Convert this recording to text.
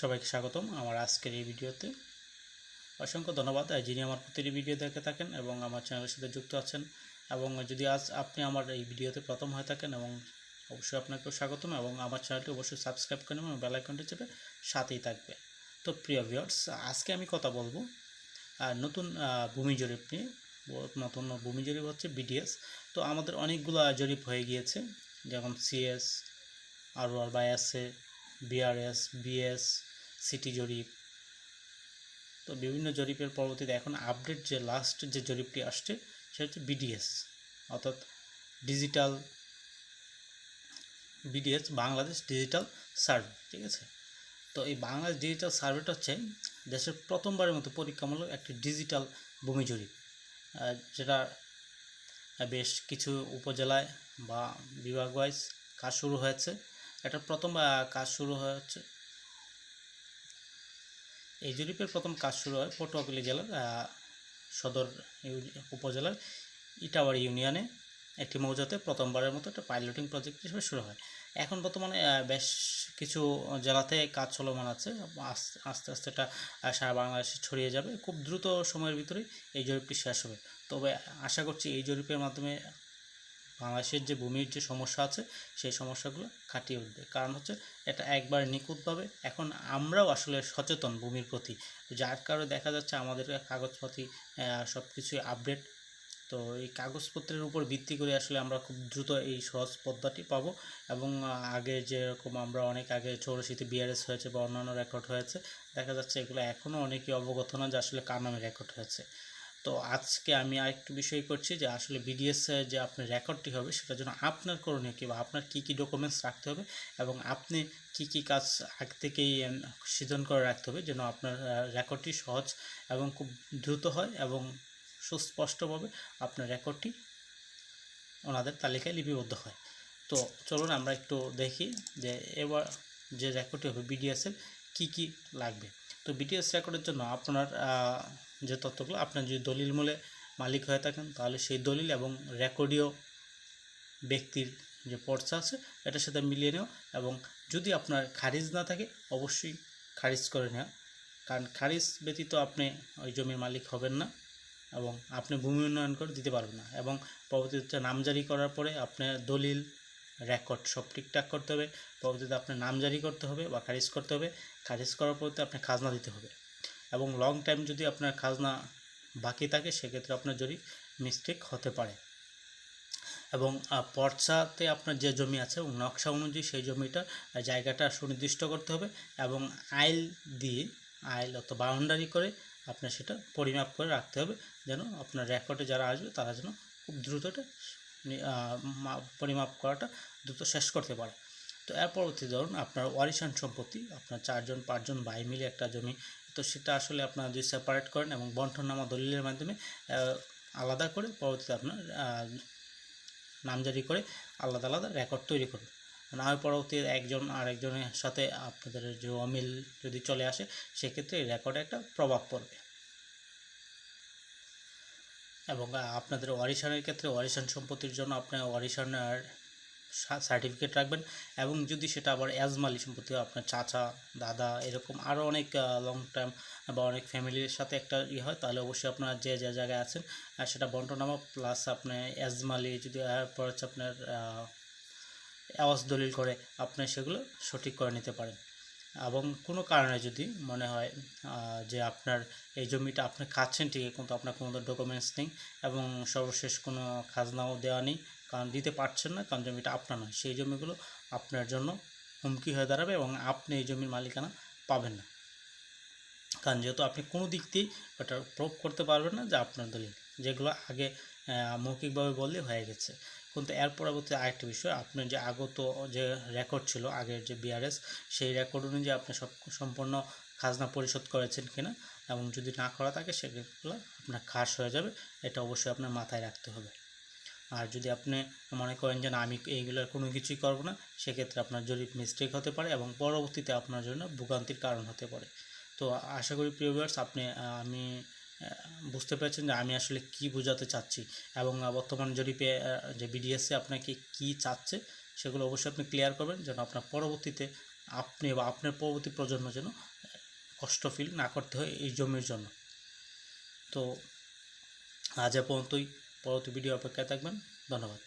সবাইকে স্বাগতম আমার আজকের এই ভিডিওতে। অসংখ্য ধন্যবাদ যিনি আমার প্রতিটি ভিডিও দেখে থাকেন এবং আমার চ্যানেলের সাথে যুক্ত আছেন, এবং যদি আজ আপনি আমার এই ভিডিওতে প্রথম হয়ে থাকেন এবং অবশ্যই আপনাকেও স্বাগতম, এবং আমার চ্যানেলটি অবশ্যই সাবস্ক্রাইব করে নেবেন এবং বেল আইকনটি চেপে সাথেই থাকবে। তো প্রিয় ভিউয়ার্স, আজকে আমি কথা বলব নতুন ভূমি জরিপ নিয়ে। নতুন ভূমি জরিপ হচ্ছে বিডিএস তো আমাদের অনেকগুলো জরিপ হয়ে গিয়েছে, যেমন সিএস আর বাই আছে বিআরএস বিএস সিটি জরিপ। তো বিভিন্ন জরিপের পরবর্তীতে এখন আপডেট যে লাস্ট যে জরিপটি আসছে, সেটা হচ্ছে বিডিএস অর্থাৎ digital BDS Bangladesh digital survey ঠিক আছে? তো এই বাংলাদেশ ডিজিটাল সার্ভেটা হচ্ছে দেশের প্রথমবারের মতো পরীক্ষামূলক একটি ডিজিটাল ভূমি জরিপ যেটা বেশ কিছু উপজেলায় বা বিভাগ ওয়াইজ কাজ শুরু হয়েছে। এটা প্রথম কাজ শুরু হয়েছে। এই জরিপের প্রথম কাজ শুরু হয় পটুয়াখালী জেলার সদর উপজেলার ইটাবাড়ি ইউনিয়নে একটি মৌজাতে প্রথমবারের মতো একটা পাইলটিং প্রজেক্ট হিসেবে শুরু হয়। এখন বর্তমানে বেশ কিছু জেলাতে কাজ চলমান আছে আস্তে আস্তে এটা সারা বাংলাদেশে ছড়িয়ে যাবে। খুব দ্রুত সময়ের ভিতরেই এই জরিপটি শেষ হবে। তবে আশা করছি এই জরিপের মাধ্যমে বাংলাদেশের যে ভূমির যে সমস্যা আছে, সেই সমস্যাগুলো কাটিয়ে উঠবে। কারণ হচ্ছে, এটা একবার নিখুঁতভাবে এখন আমরাও আসলে সচেতন ভূমির প্রতি। যার কারণে দেখা যাচ্ছে আমাদের কাগজপাতি সব কিছুই আপডেট তো এই কাগজপত্রের উপর ভিত্তি করে আসলে আমরা খুব দ্রুত এই সহজ পদ্ধতি পাবো এবং আগে যেরকম আমরা অনেক আগে চৌরাশিতে বিআরএস হয়েছে বা অন্যান্য রেকর্ড হয়েছে, দেখা যাচ্ছে এগুলো এখনও অনেকেই অবগত না যে আসলে কার নামে রেকর্ড হয়েছে। তো আজকে আমি আরেকটু বিষয় করছি যে আসলে বিডিএস যে আপনার রেকর্ডটি হবে, সেটার জন্য আপনার করণীয় কী বা আপনার কী কী ডকুমেন্টস রাখতে হবে এবং আপনি কি কি কাজ আগ থেকেই সৃজন করে রাখতে হবে যেন আপনার রেকর্ডটি সহজ এবং খুব দ্রুত হয় এবং সুস্পষ্টভাবে আপনার রেকর্ডটি ওনাদের তালিকায় লিপিবদ্ধ হয়। তো চলুন আমরা একটু দেখি যে এবার যে রেকর্ডটি হবে বিডিএসের কি কি লাগবে। তো বিডিএস রেকর্ডের জন্য আপনার যে তথ্যগুলো আপনার যদি দলিল মূলে মালিক হয়ে থাকেন, তাহলে সেই দলিল এবং রেকর্ডীয় ব্যক্তির যে পর্চা আছে, এটার সাথে মিলিয়ে নেওয়া এবং যদি আপনার খারিজ না থাকে, অবশ্যই খারিজ করে নেওয়া। কারণ খারিজ ব্যতীত আপনি ওই জমির মালিক হবেন না এবং আপনি ভূমি উন্নয়ন করে দিতে পারবেন না এবং পরবর্তীতে নামজারি করার পরে আপনার দলিল, রেকর্ড সব ঠিকঠাক করতে হবে। পরবর্তীতে আপনার নামজারি করতে হবে বা খারিজ করতে হবে। খারিজ করার পরতে আপনি খাজনা দিতে হবে। এবং লং টাইম যদি আপনার খাজনা বাকি থাকে সেক্ষেত্রে আপনার জরিপ মিস্টেক হতে পারে। এবং পর্চাতে আপনার যে জমি আছে নকশা অনুযায়ী সেই জমিটা জায়গাটা সুনির্দিষ্ট করতে হবে এবং আইল দিয়ে আইল অত বাউন্ডারি করে আপনার সেটা পরিমাপ করে রাখতে হবে যেন আপনার রেকর্ডে যারা আসবে তারা যেন খুব দ্রুত এটা নি- আহ, মা- পরিমাপ করাটা দ্রুত শেষ করতে পারে। তো এর পরবর্তী ধরুন আপনার ওয়ারিশান সম্পত্তি আপনার চারজন পাঁচজন ভাই মিলে একটা জমি তো সেটা আসলে আপনারা যদি সেপারেট করেন এবং বন্টননামা দলিলের মাধ্যমে আলাদা করে পরবর্তীতে আপনার নামজারি করে আলাদা আলাদা রেকর্ড তৈরি করুন না পরবর্তীতে একজন আরেকজনের সাথে আপনাদের যে অমিল যদি চলে আসে, সেক্ষেত্রে রেকর্ডে একটা প্রভাব পড়বে। এবং আপনাদের ওয়ারিশানের ক্ষেত্রে ওয়ারিশান সম্পত্তির জন্য আপনার ওয়ারিশানের সার্টিফিকেট রাখবেন এবং যদি সেটা আবার এজমালি সম্পত্তি আপনার চাচা, দাদা এরকম আরও অনেক লং টাইম বা অনেক ফ্যামিলির সাথে একটা ইয়ে হয়, তাহলে অবশ্যই আপনার যে যে জায়গায় আছেন সেটা বন্টনামা প্লাস আপনার এজমালি যদি এরপর হচ্ছে আপনার আওয়াজ দলিল করে, আপনি সেগুলো সঠিক করে নিতে পারেন। এবং কোনো কারণে যদি মনে হয় যে আপনার এই জমিটা আপনি খাচ্ছেন ঠিকই, কিন্তু আপনার কোনো ডকুমেন্টস নেই এবং সর্বশেষ কোনো খাজনাও দেওয়া নেই কারণ দিতে পারছেন না, কারণ জমিটা আপনার নয়। সেই জমিগুলো আপনার জন্য হুমকি হয়ে দাঁড়াবে এবং আপনি এই জমির মালিকানা পাবেন না। কারণ যেহেতু আপনি কোনো দিক দিয়েই ওটা প্রুভ করতে পারবেন না যে আপনার দলিল, যেগুলো আগে মৌখিকভাবে বললে হয়ে গেছে। কিন্তু এর পরবর্তী আরেকটা বিষয়, আপনার যে আগত যে রেকর্ড ছিল, আগের যে বিআরএস সেই রেকর্ড অনুযায়ী আপনি সব সম্পূর্ণ খাজনা পরিশোধ করেছেন কিনা এবং যদি না করা থাকে, সেগুলো আপনার খাস হয়ে যাবে। এটা অবশ্যই আপনার মাথায় রাখতে হবে। আর যদি আপনি মনে করেন যে না, আমি এইগুলোর কোনো কিছুই করব না, সেক্ষেত্রে আপনার জরিপ মিস্টেক হতে পারে এবং পরবর্তীতে আপনার জন্য ভোগান্তির কারণ হতে পারে। তো আশা করি প্রিয় ভিউয়ার্স আপনি আমি বুঝতে পেরেছেন যে আমি আসলে কি বোঝাতে চাচ্ছি এবং বর্তমান জরিপে যে বিডিএসে আপনাকে কি চাচ্ছে, সেগুলো অবশ্যই আপনি ক্লিয়ার করবেন যেন আপনার পরবর্তীতে আপনি বা আপনার পরবর্তী প্রজন্ম যেন কষ্ট ফিল না করতে হয় এই জমির জন্য। তো আজ এ পর্যন্তই। পরবর্তী ভিডিও অপেক্ষায় থাকবেন। ধন্যবাদ।